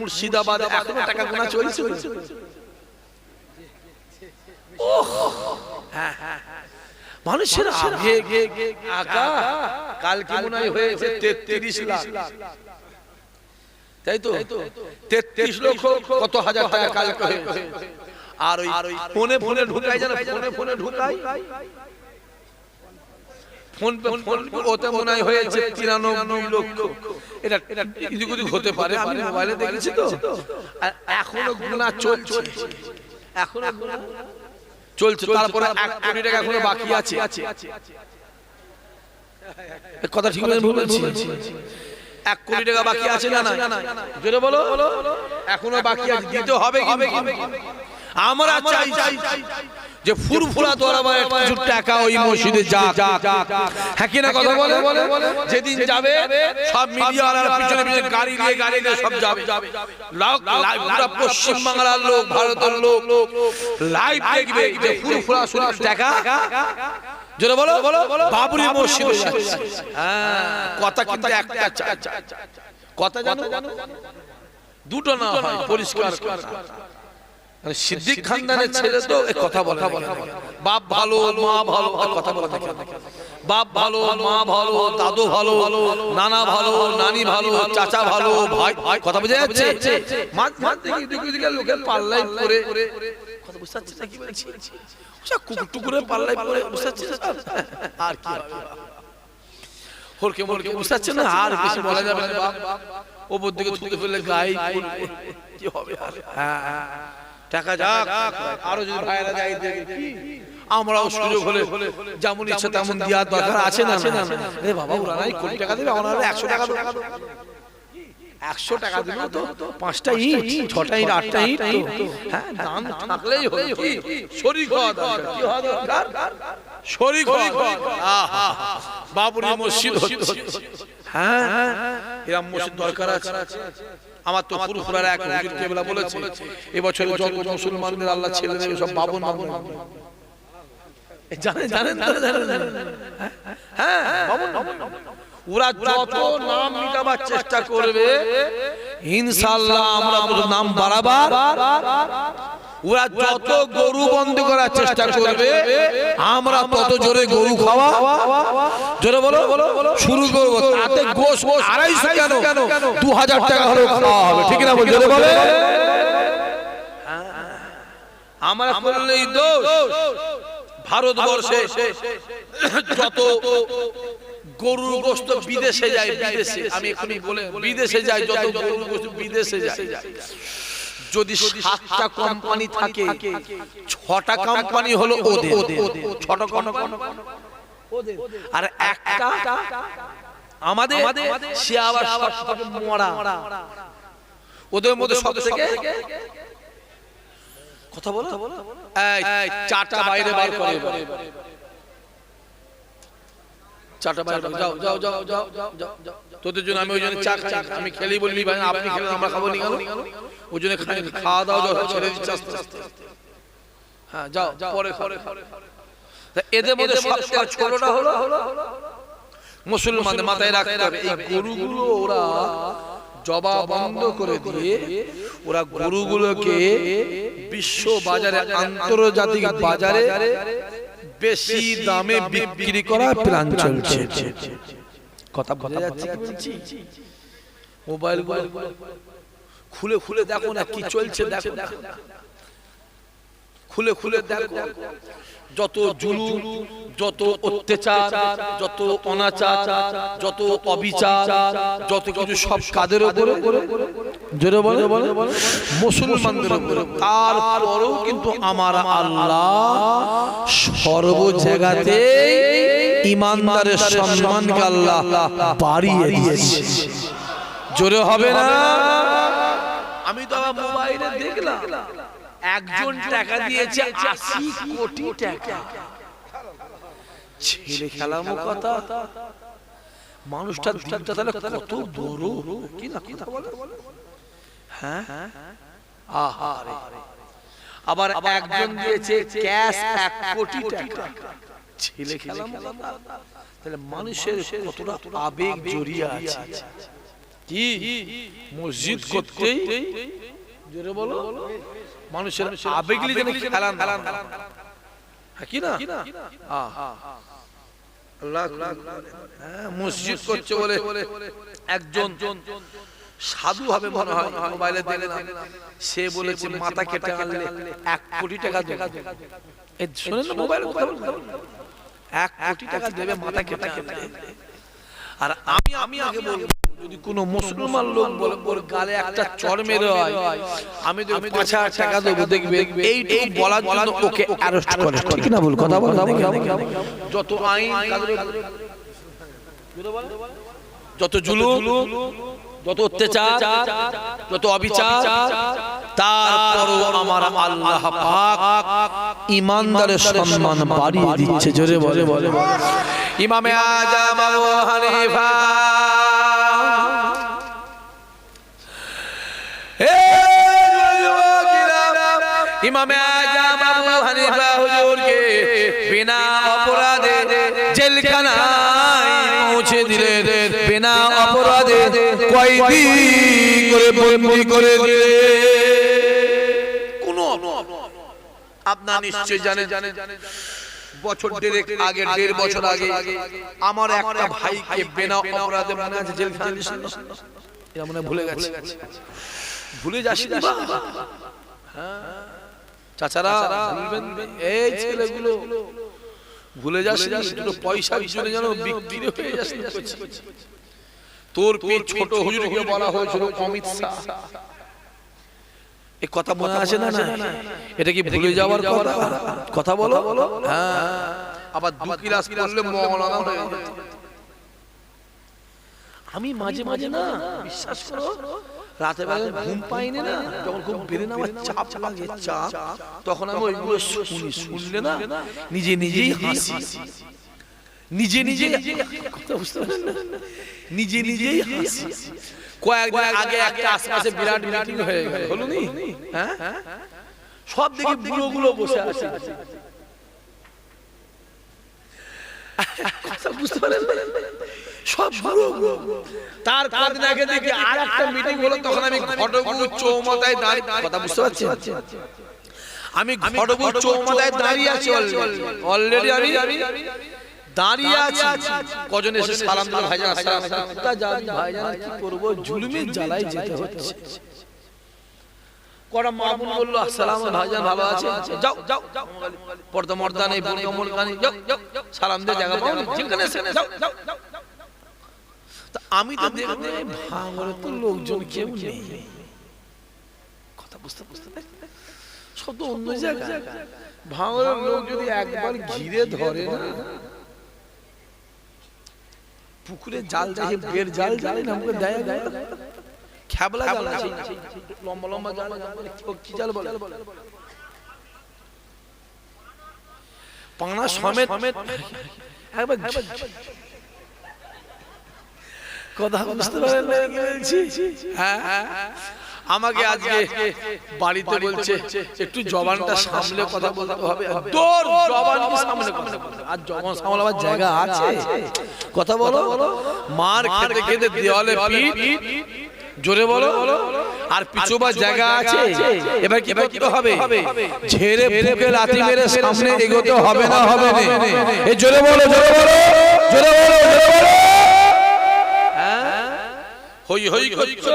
মুর্শিদাবাদ এখনও টাকা গোনা চলছে? হ্যাঁ, মানুষের আবেগ আকা কালকে মনে হয় হয়েছে তেত্রিশ লাখ। তাই তো? তেত্রিশ লক্ষ কত হাজার টাকা কালকে আর ওই ফোনে ফোনে ঢুকাই জানো ফোনে ফোনে ঢুকাই ফোন ফোন ওতে মনে হয় হয়েছে তিরানব্বই লক্ষ। এটা এদিক ওদিক হতে পারে আমি মোবাইলে দেখেছি তো। এখনও গুণা চলছে। এখনও চলছে তারপরে এক কোটি টাকা এখনও বাকি আছে। কথা ঠিক ভুল বলছি। এক কোটি টাকা বাকি আছে না না জোরে বলো। এখনও বাকি আছে। দিতে হবে কিন্তু। আমরা চাই যে ফুরফুরা দরবার কিছু টাকা ওই মসজিদে যা হ্যাঁ কি না কথা বলে? যেদিন যাবে সব মিডিয়া আর পিছনে পিছনে গাড়ি নিয়ে গাড়ি নিয়ে সব যাবে। পুরো পশ্চিম বাংলার লোক ভারতের লোক লাইভ দেখবে যে ফুরফুরা শুনে টাকা। জোরে বলো বাবরি মসজিদে হ্যাঁ কথা কিন্তু একটা কথা। জানো? দুটো না হয় পরিষ্কার সিদ্দিক খানদানের ছেলে তো কথা বলে বাপ ভালো মা ভালো কথা বলে না। বাপ ভালো মা ভালো দাদু ভালো নানা ভালো নানি ভালো চাচা ভালো ভাই ভাই কথা বুঝে যাচ্ছে? মাঝ মাঝ থেকে এদিকে ওদিকে লোকের পাল্লাই পরে কথা বুঝতে পারছিস কি বলছি? কুকুর টুকুরের পাল্লাই পরে বুঝতে পারছিস আর কি হবে? হরকে মরকে বুঝতে পারছেন না? আর কিছু বলা যাবে না বাপ। ওপর দিকে থুকে ফেললে গায়ে কি হবে? আর? হ্যাঁ হ্যাঁ। টাকা যাক আরও যদি ভাইরা কি আমরাও সুযোগ হলে যেমন ইচ্ছা তেমন দেওয়ার দরকার আছে না? রে বাবা ওরা নাই কোটি টাকা দেবে আমরা একশো টাকা দেবো। একশো টাকা দিলেও তো পাঁচটা ইট ছটা ইট আটটা ইট হ্যাঁ দাম থাকলেই হলো। শরীর হওয়া দরকার? শরীর। আহা বাবুরি মসজিদ হচ্ছে। হ্যাঁ এরম মসজিদ দরকার আছে। আমার তো এক হুজুর কেবলা বলেছে। এবছর যত মুসলমানদের আল্লাহ ছেড়ে দেবে সব বাবন বাবন জানেন জানেন। হ্যাঁ বাবন বাবন। ওরা যত নাম মিটাবার চেষ্টা করবে ইনশাআল্লাহ আমরা আমাদের নাম বাড়াবার। ওরা যত গরু বন্ধ করার চেষ্টা করবে আমরা তত জোরে গরু খাওয়া। জোরে বলো শুরু করব। তাতে গোশ আড়াইশো কেন? দু হাজার টাকা হলেও খাওয়া হবে। ঠিক না জোরে বলে। আমরা করলেই দোষ। ভারতবর্ষে যত গরুর গোস্ত বিদেশে যায় বিদেশে। আমি এখনই বলে বিদেশে যায় যত গরুর গোস্ত বিদেশে যায়। যদি সাতটা কোম্পানি থাকে ছটা কোম্পানি হলো ওদের। ছটা কোম্পানি আর একটা আমাদের সে আবার মরা। ওদের মধ্যে সব থেকে কথা বলো। এই চারটা বাইরে বার করে। চারটা বাইরে যাও যাও যাও যাও যাও যাও যাও। তোদের জন্য আমি ওই জন্য চা খাই। আমি ভাই আপনি খেলেন আমরা খাব নি ওই জন্য খাওয়া দাওয়া ছেড়ে দিচ্ছে আস্তে আস্তে। হ্যাঁ যাও। পরে পরে। এদের মধ্যে সবচেয়ে ছোটটা হলো মুসলমানদের মাথায় রাখতে হবে। এই গরুগুলো ওরা জবা বন্ধ করে দিয়ে ওরা গরুগুলোকে বিশ্ব বাজারে আন্তর্জাতিক বাজারে বেশি দামে বিক্রি করা প্ল্যান চলছে। কথা বোঝা যাচ্ছে মোবাইল খুলে খুলে দেখো না কি চলছে দেখো। খুলে খুলে দেখো। যত জুলুম যত অত্যাচার যত অনাচার যত অবিচার যত কিছু সব কাদের উপরে জোরে বলে? মুসলমানদের উপরে। তারপরেও কিন্তু আমার আল্লাহ সর্ব জায়গাতে ইমানদারের সম্মানকে আল্লাহ বাড়িয়ে দিয়েছে। জোরে হবে না? আমি তো আমার মোবাইলে দেখলাম। একজন টাকা দিয়েছে আশি কোটি টাকা। ছেলে খেলামো কথা মানুষটা দিনটা তাহলে কত বড়। কি না কথা বলে? হ্যাঁ? আহারে আবার একজন দিয়েছে ক্যাশ এক কোটি টাকা। ছেলে খেলামো কথা তাহলে মানুষের কতটা আবেগ জড়িয়ে আছে। কি? মসজিদ করতেই জোরে বলো। মানুষের আবেগলি যেন খেলান হ্যাঁ, কি না। আল্লাহ মসজিদ করছে বলে একজন সাধু হবে মনে হয় মোবাইলে দেখলাম। সে বলেছে মাথা কেটে আনলে এক কোটি টাকা দেবে। শোনেন না মোবাইলে এক কোটি টাকা দেবে মাথা কেটে কেটে আর আমি আমি আগে বলব যদি কোনো মুসলমান লোক বলে ওর গালে একটা চর মেরে হয় আমি তো পাঁচ হাজার টাকা দেবো দেখবে এইটুকু বলার জন্য ওকে অ্যারেস্ট করে ঠিক না ভুল কথা বল যত আইন যত জুলুম যত অত্যাচার যত অবিচার তারপরও আমার আল্লাহ পাক ইমানদারের সম্মান বাড়িয়ে দিচ্ছে। জোরে বলে বলে। ইমামে আজম আবু হানিফা ইমামে আজম আবু হানিফা হুজুরকে বিনা অপরাধে জেলখানায় পৌঁছে দিলেন। বিনা অপরাধে কয়দি করে বন্দি করে দিলে কোন আপনার নিশ্চয় জানেন জানেন বছর দেড়েক আগে দেড় বছর আগে আমার একটা ভাইকে বিনা অপরাধে মনে আছে জেলখানায়। এরা মনে ভুলে গেছে। ভুলে যাস না হ্যাঁ। চাচারা ভুলবেন এই ছেলেগুলো ভুলে যাস না, দুটো পয়সার জন্য যেন বিক্রি হয়ে যাস না করছি। তোর ছোট হুজুরকে বলা হয়েছিল অমিত শাহ। এই কথা মনে আছে না না? এটা কি ভুলে যাওয়ার কথা? কথা? বলো। হ্যাঁ। আবার দু ক্লাস হয়ে। আমি মাঝে মাঝে না বিশ্বাস করো রাতে বেলা ঘুম পাইনি না। যখন খুব বেড়ে না আমার চাপ লাগে চাপ। তখন আমি ওইগুলো শুনি শুনলে না। নিজে নিজেই হাসি। নিজে নিজে কথা বুঝতে পারলেন না? নিজে নিজেই হাসি। কয়েকদিন আগে একটা আশপাশে বিরাট মিটিং হয়ে গেল। হলো নি? হ্যাঁ? সব দেখি বুড়ো গুলো বসে আছে। কথা বুঝতে পারলেন না? সব তার কদিন আগে দেখি আর একটা মিটিং হলো তখন আমি দাঁড়িয়ে কথা বুঝতে পারছি আমি ঘটগুলো চৌমাথায় দাঁড়িয়ে আছি অলরেডি আমি দাঁড়িয়ে আছি। কজন এসে সালাম দিল ভাইজান আসসালাম। তা জানি ভাইজান কি করব? জুলুমের জ্বালায় যেতে হচ্ছে। কটা মামুন বলল আসসালাম ভাইজান ভালো আছে যাও যাও যাও পর্দা মর্দা নেই সালাম দিয়ে জায়গা পাও যেখানে সেখানে যাও যাও যাও। তা আমি তো দেখলাম ভাঙরে তো লোকজন কেউ নেই। কথা বুঝতে বুঝতে সব তো অন্য জায়গায়। ভাঙরের লোক যদি একবার ঘিরে ধরে না পুকুরে জাল দেখে বের জাল জালে না আমাকে দেয় দেয় খ্যাবলা জাল আছে। লম্বা লম্বা জাল কি জাল বলে? পানা সমেত একবার কথা বুঝতে পারেন কি বলছি? হ্যাঁ আমাকে আজকে বাড়িতে বলছে একটু জবানটা সামলে কথা বলতে হবে। তোর কথা বলতে আর জবান সামলাবার জায়গা আছে? কথা বলো। মার খেতে খেতে দেওয়ালে পিঠ। জোরে বলো। বলো। আর পিছুবার জায়গা আছে? এবার কি করতে হবে? ঝেড়ে বুকে লাথি মেরে সামনে এগোতে হবে না হবে না এই জোরে বলো জোরে বলো। জোরে বলো জোরে বলো। হই হই করছ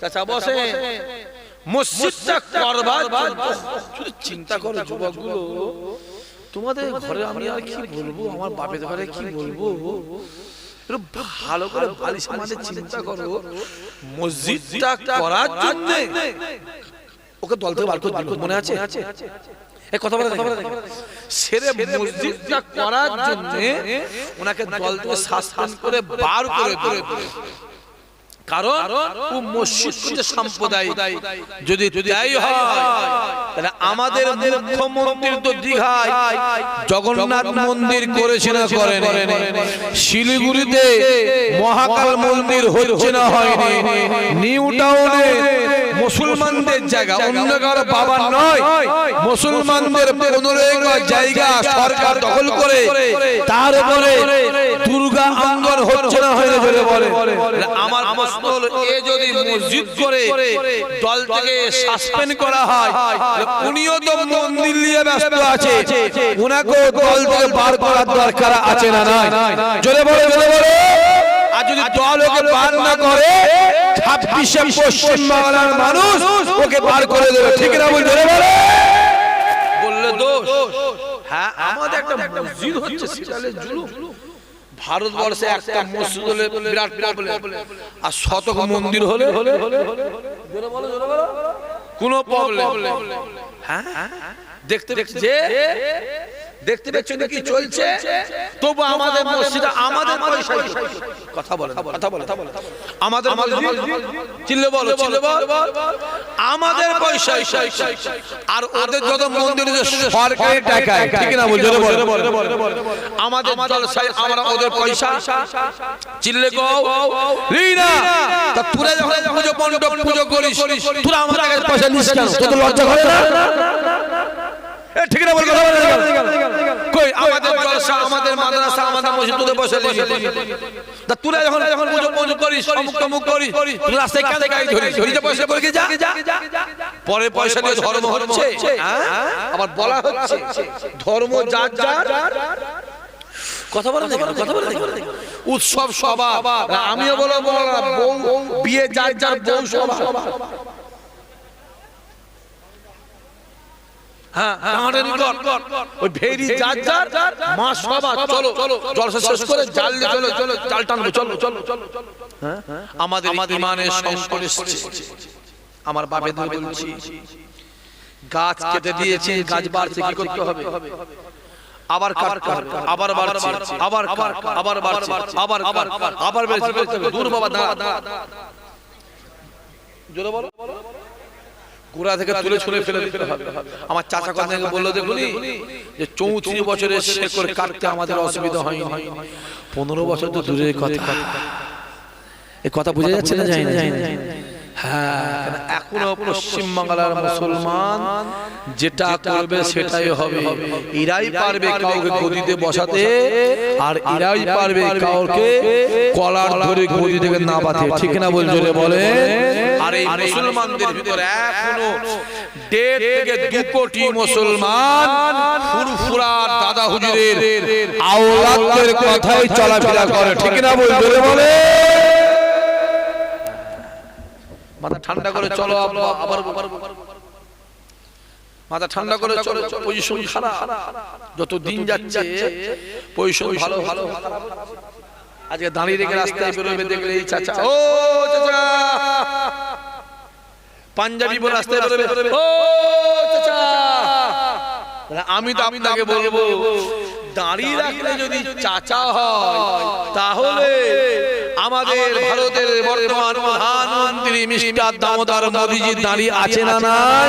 চাচা বসে মসজিদটা করবার চিন্তা করো যুবকগুলো। তোমাদের ঘরে আমি আর কি বলব? আমার বাপের ঘরে কি বলব? ভালো করে বালিশ আমাদের চিন্তা করো। মসজিদটা করার জন্য। ওকে দল থেকে বার করে দিল। মনে আছে? এই কথা বলে সেরে মসজিদটা করার জন্য ওনাকে দল থেকে সাসপেন্ড করে বার করে কারণ ও মসজিদ সম্প্রদায়। যদি তাই হয় তাহলে আমাদের মুখ্যমন্ত্রী তো দীঘায় জগন্নাথ মন্দির করেছে না করেন। শিলিগুড়িতে মহাকাল মন্দির হচ্ছে না হয়নি। নিউ টাউনে মুসলমানদের জায়গা অন্য কারও বাবা নয়। মুসলমানদের পনেরো একর জায়গা সরকার দখল করে। তার উপরে দুর্গা অঙ্গন হচ্ছে না হয় বলে। আমার প্রশ্ন হলো এ যদি মসজিদ করে দল থেকে সাসপেন্ড করা হয়। উনিও তো মন্দির নিয়ে ব্যস্ত আছে। উনাকেও দল থেকে বার করার দরকার আছে না নাই? জোরে বলে জোরে বলে। আর যদি দল ওকে বার না করে ছাব্বিশে পশ্চিম বাংলার মানুষ ওকে বার করে দেবে। ঠিক না বল জোরে বলে। বললে দোষ। হ্যাঁ আমাদের একটা মসজিদ হচ্ছে জুলুম। ভারতবর্ষে একটা মসজিদ হলে বিরাট প্রবলেম আর শতক মন্দির হলে হলে হলে কোনো প্রবলেম হ্যাঁ? দেখতে দেখতে যে দেখতে দেখতে কি চলছে তবু আমাদের মসজিদ আমাদের পয়সায় কথা বলে কথা বলে আমাদের চিল্লে বলো চিল্লে বল আমাদের পয়সায় আর ওদের যত মন্দির সরকারি টাকায় ঠিক না বল জোরে বল আমাদের জলসায় আমরা ওদের পয়সা চিল্লে কও রিনা তা তুই যখন পুজো মণ্ডপ পুজো করিস তুই আমাদের কাছে পয়সা নিস কেন তোর লজ্জা করে না এ ঠিক না বল কথা বলে কই আমাদের জলসা আমাদের মাদ্রাসা আমাদের মসজিদ পয়সা তা তুই যখন যখন পুজো পুজো করিস অমুক তমুক করিস তুই রাস্তায় কাঁধে গাড়ি ধরিস ধরিতে পয়সা করে যা পরে পয়সা দিয়ে ধর্ম হচ্ছে হ্যাঁ? আবার বলা হচ্ছে ধর্ম যার যার কথা বলে কথা বলে উৎসব সভা আমিও বলো বলো বিয়ে যার যার বউ সভা হ্যাঁ আমাদের নিকট ওই ভেরি যার যার মা সভা চলো জলসা শেষ করে জাল নিয়ে চলো চলো জাল টানবো চলো চলো চলো আমাদের ইমানের সংকট এসেছে আমার বাপের বলছি গাছ কেটে দিয়েছে গাছ বাড়ছে কি করতে হবে আবার হবে আবার বাড়ছে আবার কাট, আবার বাড়ছে আবার কাট, আবার দূর বাবা দাঁড়া জোরে বলো গোড়া থেকে তুলে ছুলে ফেলে দিতে হবে। আমার চাচা কথা বলল, দেখুনি যে চৌত্রিশ বছরের শেকড় কাটতে আমাদের অসুবিধা হয়নি। পনেরো বছর তো দূরের কথা। এই কথা বোঝা যাচ্ছে না জানি না। হ্যাঁ এখনও পশ্চিম বাংলার মুসলমান যেটা করবে সেটাই হবে। এরাই পারবে কাউকে গদিতে বসাতে, আর এরাই পারবে কাউকে কলার ধরে গদি থেকে না বাঁধে ঠিক না বল বলে এই মুসলমানদের ভিতরে এখনও দেড় থেকে দু কোটি মুসলমান ফুরফুরা দাদা হুজুরের আওলাদের কথাই চলাফেরা করে। ঠিক না বল বলে? মাথা ঠান্ডা করে চলো আবার মাথা ঠান্ডা করে চলো পজিশন খারাপ। যত দিন যাচ্ছে পজিশন ভালো ভালো আজকে দাঁড়িয়ে রেখে রাস্তায় বেরোবে দেখলে এই চাচা। ও চাচা পাঞ্জাবি বলে আসতে বেরোবে ও চাচা। আমি তো আপনাকে বলব দাঁড়িয়ে রাখলে যদি চাচা হয় তাহলে আমাদের ভারতের বর্তমান প্রধানমন্ত্রী মিস্টার দামোদর মোদীজি দাঁড়িয়ে আছে না নাই?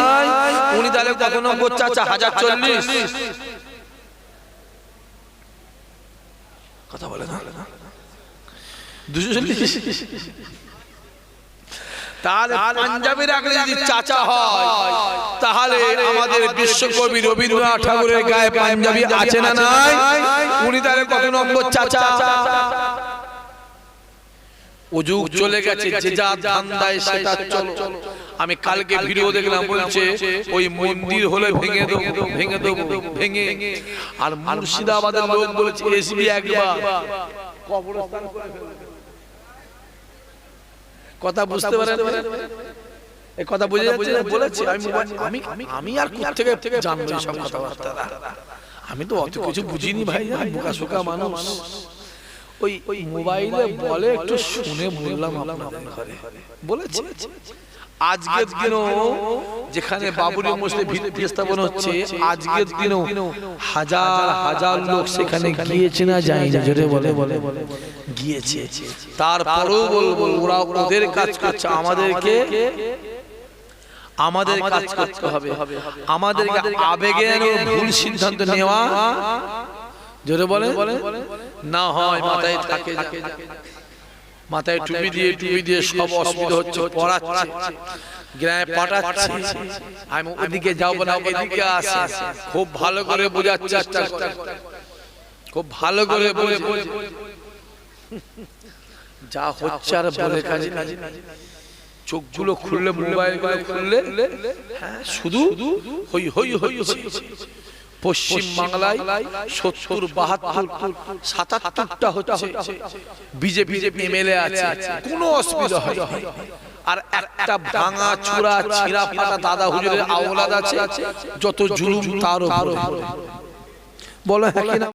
উনি তাহলে নম্বর চাচা হাজার চল্লিশ। কথা বলে না। দুশো চল্লিশ। তাহলে পাঞ্জাবে রাখলে যদি চাচা হয় তাহলে আমাদের বিশ্বকবি রবীন্দ্রনাথ ঠাকুরের গায়ে পাঞ্জাবি আছে না নাই? উনি তাহলে কত নম্বর চাচা? ও যুগ চলে গেছে যে যা ধান্দায় সেটা চলো। আমি কালকে ভিডিও দেখলাম বলছে ওই মন্দির হলে ভেঙে দেবো ভেঙে দেবো ভেঙে। আর মুর্শিদাবাদের লোক বলেছে এসবি একবার। কবরস্থান করে। কথা বুঝতে পারেন এই কথা বুঝে যাচ্ছে না? বলেছি। আমি আমি আমি আর কোথা থেকে থেকে জানব সব কথাবার্তা। আমি তো অত কিছু বুঝিনি ভাই বোকা শোকা মানুষ। ওই মোবাইলে বলে একটু শুনে বললাম আপনাদের ঘরে। বলেছে। আজকের দিনও যেখানে বাবুরি মসজিদে ভিত্তি স্থাপন হচ্ছে আজকের দিনও হাজার হাজার লোক সেখানে গিয়েছে না যায় না জোরে বলে। বলে। গিয়েছে। তারপরেও বলব ওরা ওদের কাজ করছে আমাদেরকে আমাদের কাজ করতে হবে। আমাদেরকে আবেগে ভুল সিদ্ধান্ত নেওয়া। জোরে বলে। না হয় মাথায় থাকে মাথায় টুপি দিয়ে টুপি দিয়ে সব অসুবিধা হচ্ছে পড়াচ্ছে। গ্রামে পাঠাচ্ছে। আমি ওদিকে যাব না এদিকে আসে। খুব ভালো করে বোঝার চেষ্টা খুব ভালো করে বলে যা হচ্ছে আর বলে কাজে। চোখগুলো খুললে মোবাইল খুললে হ্যাঁ শুধু হই হই হই হই পশ্চিম বাংলায় সত্তর বাহাত্তর সাতাত্তরটা হচ্ছে বিজেপি এমএলএ আছে। কোনো অসুবিধা হয়। আর একটা ভাঙা চূড়া ছিঁড়া ফাটা দাদা হুজুরের আওলাদ আছে। যত জুলুম তার উপরে। বলো হ্যাঁ।